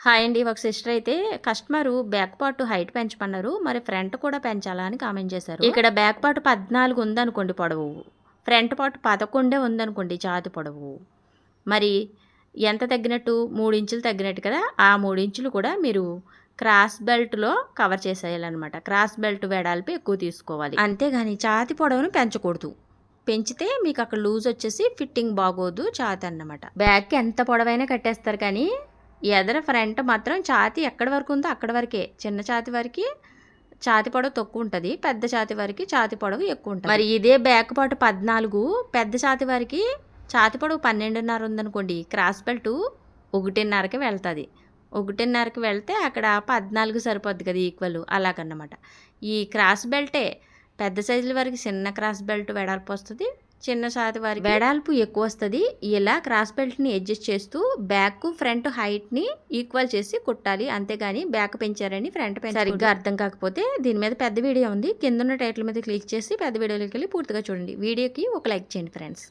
Hi అండి. ఒక sister అయితే కస్టమర్ బ్యాక్ పార్ట్ హైట్ పెంచమన్నారు. మరి ఫ్రంట్ కూడా పెంచాలా అని కామెంట్ చేశారు. ఇక్కడ బ్యాక్ పార్ట్ పద్నాలుగు ఉందనుకోండి పొడవు. ఫ్రంట్ పార్ట్ పదకొండే ఉందనుకోండి ఛాతి పొడవు. మరి ఎంత తగ్గినట్టు? మూడు ఇంచులు తగ్గినట్టు కదా? ఆ మూడు ఇంచులు కూడా మీరు క్రాస్ బెల్ట్లో కవర్ చేసేయాలన్నమాట. క్రాస్ బెల్ట్ వెడల్పి ఎక్కువ తీసుకోవాలి. అంతేగాని ఛాతి పొడవును పెంచకూడదు. పెంచితే మీకు అక్కడ లూజ్ వచ్చేసి ఫిట్టింగ్ బాగోదు ఛాతి అన్నమాట బ్యాగ్కి ఎంత పొడవైనా కట్టేస్తారు కానీ ఎదర ఫ్రంట్ మాత్రం ఛాతి ఎక్కడి వరకు ఉందో అక్కడి వరకే. చిన్న ఛాతి వరకు ఛాతి పొడవు తక్కువ ఉంటుంది పెద్ద ఛాతి వరకు ఛాతి పొడవు ఎక్కువ ఉంటుంది. మరి ఇదే బ్యాక్ పాటు పద్నాలుగు పెద్ద ఛాతి వరకు ఛాతి పొడవు పన్నెండున్నర ఉందనుకోండి క్రాస్ బెల్ట్ ఒకటిన్నరకి వెళ్తుంది. ఒకటిన్నరకి వెళ్తే అక్కడ పద్నాలుగు సరిపోద్ది కదా ఈక్వల్ అలాగన్నమాట. ఈ క్రాస్ బెల్టే పెద్ద సైజుల వరకు చిన్న క్రాస్ బెల్ట్ వెడల్పు వస్తుంది చిన్న ఛాతి వారికి వెడల్పు ఎక్కువ వస్తుంది ఇలా క్రాస్ బెల్ట్ని అడ్జస్ట్ చేస్తూ బ్యాక్ ఫ్రంట్ హైట్ని ఈక్వల్ చేసి కుట్టాలి. అంతేగాని బ్యాక్ పెంచారని ఫ్రంట్ పెంచారు సరిగ్గా అర్థం కాకపోతే దీని మీద పెద్ద వీడియో ఉంది. కింద ఉన్న టైటిల్ మీద క్లిక్ చేసి పెద్ద వీడియోలోకి వెళ్ళి పూర్తిగా చూడండి. వీడియోకి ఒక లైక్ చేయండి ఫ్రెండ్స్.